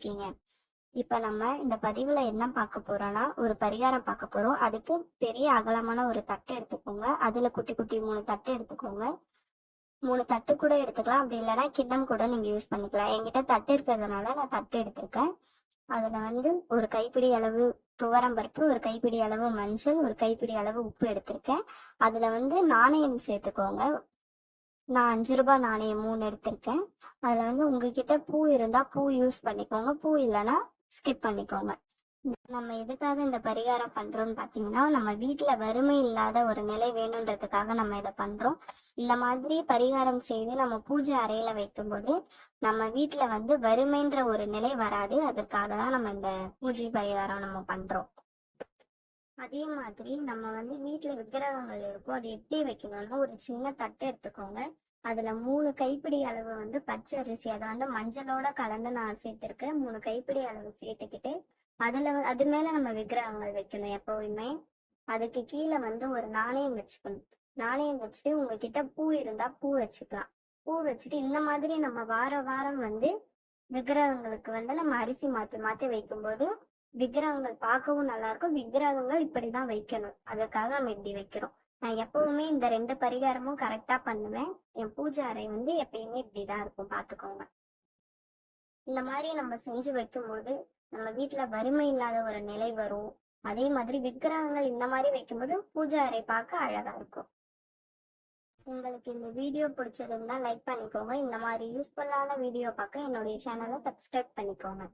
இருக்கீங்க. இப்ப நம்ம இந்த பதிவுல என்ன பார்க்க போறோம்னா ஒரு பரிகாரம் பார்க்க போறோம். அதுக்கு பெரிய அகலமான ஒரு தட்டு எடுத்துக்கோங்க. அதுல குட்டி குட்டி மூணு தட்டு எடுத்துக்கோங்க. மூணு தட்டு கூட எடுத்துக்கலாம். அப்படி இல்லைன்னா கிண்ணம் கூட நீங்க யூஸ் பண்ணிக்கலாம். என்கிட்ட தட்டு இருக்கிறதுனால நான் தட்டு எடுத்திருக்கேன். அதுல வந்து ஒரு கைப்பிடி அளவு துவரம் பருப்பு ஒரு கைப்பிடி அளவு மஞ்சள் ஒரு கைப்பிடி அளவு உப்பு எடுத்திருக்கேன். அதுல வந்து நாணயம் சேர்த்துக்கோங்க. நான் அஞ்சு ரூபாய் நாணயம் மூணு எடுத்திருக்கேன். அதில் வந்து உங்ககிட்ட பூ இருந்தால் பூ யூஸ் பண்ணிக்கோங்க. பூ இல்லைன்னா ஸ்கிப் பண்ணிக்கோங்க. நம்ம எதுக்காக இந்த பரிகாரம் பண்றோம்னு பாத்தீங்கன்னா நம்ம வீட்டில் வறுமை இல்லாத ஒரு நிலை வேணுன்றதுக்காக நம்ம இதை பண்றோம். இந்த மாதிரி பரிகாரம் செய்து நம்ம பூஜை அறையில வைக்கும்போது நம்ம வீட்டில் வந்து வறுமைன்ற ஒரு நிலை வராது. அதற்காக தான் நம்ம இந்த பூஜை பரிகாரம் நம்ம பண்றோம். அதே மாதிரி நம்ம வந்து வீட்டில் விக்கிரகங்கள் இருக்கும். அது எப்படி வைக்கணும்னா ஒரு சின்ன தட்டு எடுத்துக்கோங்க. அதுல மூணு கைப்பிடி அளவு வந்து பச்சை அரிசி அதை வந்து மஞ்சளோட கலந்து நான் சேர்த்திருக்கேன். மூணு கைப்பிடி அளவு சேர்த்துக்கிட்டு அதுல அது மேல நம்ம விக்கிரகங்கள் வைக்கணும் எப்பவுமே. அதுக்கு கீழே வந்து ஒரு நாணயம் வச்சுக்கணும். நாணயம் வச்சுட்டு உங்ககிட்ட பூ இருந்தா பூ வச்சுக்கலாம். பூ வச்சுட்டு இந்த மாதிரி நம்ம வார வாரம் வந்து விக்கிரகங்களுக்கு வந்து நம்ம அரிசி மாத்தி மாத்தி வைக்கும்போது விக்கிரகங்கள் பார்க்கவும் நல்லா இருக்கும் விக்கிரகங்கள் இப்படிதான் வைக்கணும். அதுக்காக நம்ம இப்படி வைக்கிறோம். நான் எப்பவுமே இந்த ரெண்டு பரிகாரமும் கரெக்டா பண்ணுவேன். என் பூஜை அறை வந்து எப்பயுமே இப்படிதான் இருக்கும். பாத்துக்கோங்க இந்த மாதிரி நம்ம செஞ்சு வைக்கும்போது நம்ம வீட்டுல வறுமை இல்லாத ஒரு நிலை வரும். அதே மாதிரி விக்கிரகங்கள் இந்த மாதிரி வைக்கும்போது பூஜை அறை பார்க்க அழகா இருக்கும். உங்களுக்கு இந்த வீடியோ பிடிச்சிருந்தா லைக் பண்ணிக்கோங்க. இந்த மாதிரி யூஸ்ஃபுல்லான வீடியோ பார்க்க என்னுடைய சேனலை சப்ஸ்கிரைப் பண்ணிக்கோங்க.